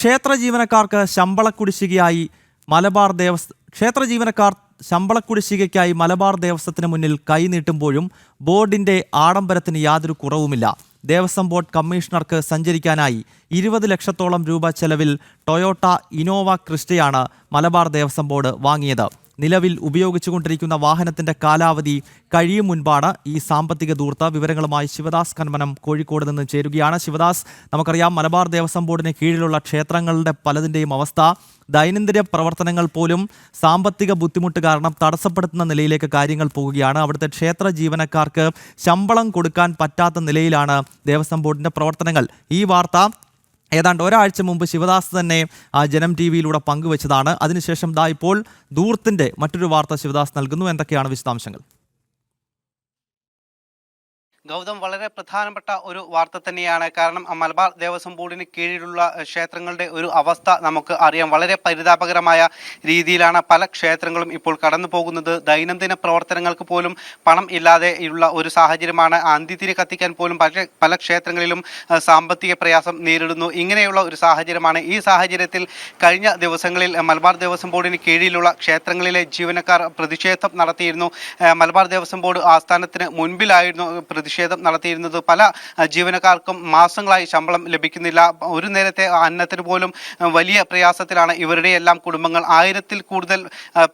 ക്ഷേത്ര ജീവനക്കാർക്ക് ശമ്പള കുടിശ്ശികയായി മലബാർ ദേവസ് ക്ഷേത്ര ജീവനക്കാർ ശമ്പള കുടിശ്ശികയ്ക്കായി മലബാർ ദേവസ്വത്തിന് മുന്നിൽ കൈനീട്ടുമ്പോഴും ബോർഡിന്റെ ആഡംബരത്തിന് യാതൊരു കുറവുമില്ല. ദേവസ്വം ബോർഡ് കമ്മീഷണർക്ക് സഞ്ചരിക്കാനായി ഇരുപത് ലക്ഷത്തോളം രൂപ ചെലവിൽ ടൊയോട്ട ഇനോവ ക്രിസ്റ്റയാണ് മലബാർ ദേവസ്വം ബോർഡ് വാങ്ങിയത്. നിലവിൽ ഉപയോഗിച്ചുകൊണ്ടിരിക്കുന്ന വാഹനത്തിന്റെ കാലാവധി കഴിയും മുൻപാണ് ഈ സാമ്പത്തിക ദൂർത്ത വിവരങ്ങളുമായി ശിവദാസ് കന്മനം കോഴിക്കോട് നിന്ന് ചേരുകയാണ്. ശിവദാസ് നമുക്കറിയാം മലബാർ ദേവസ്വം ബോർഡിന് കീഴിലുള്ള ക്ഷേത്രങ്ങളുടെ പലതിന്റെയും അവസ്ഥ ദൈനംദിന പ്രവർത്തനങ്ങൾ പോലും സാമ്പത്തിക ബുദ്ധിമുട്ട് കാരണം തടസ്സപ്പെടുത്തുന്ന നിലയിലേക്ക് കാര്യങ്ങൾ പോവുകയാണ് അവിടുത്തെ ക്ഷേത്ര ജീവനക്കാർക്ക് ശമ്പളം കൊടുക്കാൻ പറ്റാത്ത നിലയിലാണ് ദേവസ്വം ബോർഡിന്റെ പ്രവർത്തനങ്ങൾ. ഈ വാർത്ത ഏതാണ്ട് ഒരാഴ്ച മുമ്പ് ശിവദാസ് തന്നെ ആ, ജനം ടി വിയിലൂടെ പങ്കുവച്ചതാണ്. അതിനുശേഷം ദാ ഇപ്പോൾ ദൂർത്തിന്റെ മറ്റൊരു വാർത്ത ശിവദാസ് നൽകുന്നു. എന്തൊക്കെയാണ് വിശദാംശങ്ങൾ? ഗൗതം വളരെ പ്രധാനപ്പെട്ട ഒരു വാർത്ത തന്നെയാണ്. കാരണം മലബാർ ദേവസ്വം ബോർഡിന് കീഴിലുള്ള ക്ഷേത്രങ്ങളുടെ ഒരു അവസ്ഥ നമുക്ക് അറിയാം. വളരെ പരിതാപകരമായ രീതിയിലാണ് പല ക്ഷേത്രങ്ങളും ഇപ്പോൾ കടന്നു പോകുന്നത് ദൈനംദിന പ്രവർത്തനങ്ങൾക്ക് പോലും പണം ഇല്ലാതെ ഉള്ള ഒരു സാഹചര്യമാണ് അന്തിതിരി കത്തിക്കാൻ പോലും പല പല ക്ഷേത്രങ്ങളിലും സാമ്പത്തിക പ്രയാസം നേരിടുന്നു. ഇങ്ങനെയുള്ള ഒരു സാഹചര്യമാണ് ഈ സാഹചര്യത്തിൽ കഴിഞ്ഞ ദിവസങ്ങളിൽ മലബാർ ദേവസ്വം ബോർഡിന് കീഴിലുള്ള ക്ഷേത്രങ്ങളിലെ ജീവനക്കാർ പ്രതിഷേധം നടത്തിയിരുന്നു. മലബാർ ദേവസ്വം ബോർഡ് ആസ്ഥാനത്തിന് മുൻപിലായിരുന്നു പ്രതിഷേധം നടത്തിയിരുന്നത് പല ജീവനക്കാർക്കും മാസങ്ങളായി ശമ്പളം ലഭിക്കുന്നില്ല. ഒരു നേരത്തെ അന്നത്തിന് പോലും വലിയ പ്രയാസത്തിലാണ് ഇവരുടെ എല്ലാം കുടുംബങ്ങൾ. ആയിരത്തിൽ കൂടുതൽ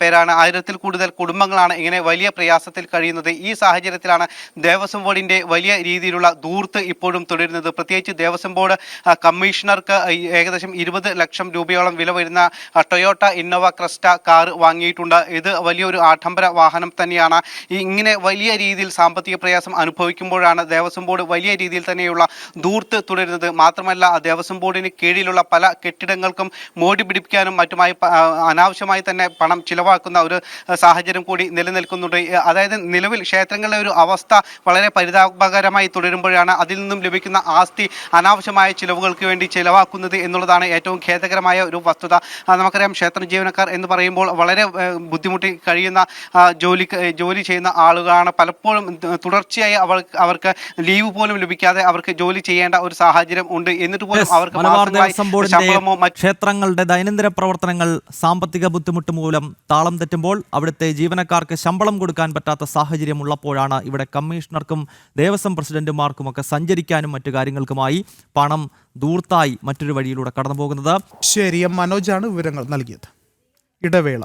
പേരാണ് ആയിരത്തിൽ കൂടുതൽ കുടുംബങ്ങളാണ് ഇങ്ങനെ വലിയ പ്രയാസത്തിൽ കഴിയുന്നത്. ഈ സാഹചര്യത്തിലാണ് ദേവസ്വം ബോർഡിന്റെ വലിയ രീതിയിലുള്ള ദൂർത്ത് ഇപ്പോഴും തുടരുന്നത്. പ്രത്യേകിച്ച് ദേവസ്വം ബോർഡ് കമ്മീഷണർക്ക് ഏകദേശം ഇരുപത് ലക്ഷം രൂപയോളം വില വരുന്ന ടൊയോട്ട ഇന്നോവ ക്രസ്റ്റ കാർ വാങ്ങിയിട്ടുണ്ട്. ഇത് വലിയൊരു ആഡംബര വാഹനം തന്നെയാണ്. ഇങ്ങനെ വലിയ രീതിയിൽ സാമ്പത്തിക പ്രയാസം അനുഭവിക്കുമ്പോഴാണ് ദേവസ്വം ബോർഡ് വലിയ രീതിയിൽ തന്നെയുള്ള ദൂർത്ത് തുടരുന്നത്. മാത്രമല്ല ദേവസ്വം ബോർഡിന് കീഴിലുള്ള പല കെട്ടിടങ്ങൾക്കും മോടി പിടിപ്പിക്കാനും മറ്റുമായി അനാവശ്യമായി തന്നെ പണം ചിലവാക്കുന്ന ഒരു സാഹചര്യം കൂടി നിലനിൽക്കുന്നുണ്ട്. അതായത് നിലവിൽ ക്ഷേത്രങ്ങളുടെ ഒരു അവസ്ഥ വളരെ പരിതാപകരമായി തുടരുമ്പോഴാണ് അതിൽ നിന്നും ലഭിക്കുന്ന ആസ്തി അനാവശ്യമായ ചിലവുകൾക്ക് വേണ്ടി ചിലവാക്കുന്നത് എന്നുള്ളതാണ് ഏറ്റവും ഖേദകരമായ ഒരു വസ്തുത. നമുക്കറിയാം ക്ഷേത്ര ജീവനക്കാർ എന്ന് പറയുമ്പോൾ വളരെ ബുദ്ധിമുട്ടി കഴിയുന്ന ജോലി ജോലി ചെയ്യുന്ന ആളുകളാണ്. പലപ്പോഴും തുടർച്ചയായി അവർ അവർക്ക് ലീവ് പോലും ലഭിക്കാതെ അവർക്ക് ജോലി ചെയ്യേണ്ട ഒരു സാഹചര്യം ഉണ്ട്. എന്നിട്ട് പോലും അവർക്ക് ദേവസ്വം ബോർഡിന്റെ ക്ഷേത്രങ്ങളുടെ ദൈനംദിന പ്രവർത്തനങ്ങൾ സാമ്പത്തിക ബുദ്ധിമുട്ട് മൂലം താളം തെറ്റുമ്പോൾ അവിടുത്തെ ജീവനക്കാർക്ക് ശമ്പളം കൊടുക്കാൻ പറ്റാത്ത സാഹചര്യം ഉള്ളപ്പോഴാണ് ഇവിടെ കമ്മീഷണർക്കും ദേവസ്വം പ്രസിഡന്റുമാർക്കുമൊക്കെ സഞ്ചരിക്കാനും മറ്റു കാര്യങ്ങൾക്കുമായി പണം ദൂർത്തായി മറ്റൊരു വഴിയിലൂടെ കടന്നു പോകുന്നത് ശരി എം മനോജാണ് വിവരങ്ങൾ നൽകിയത്. ഇടവേള.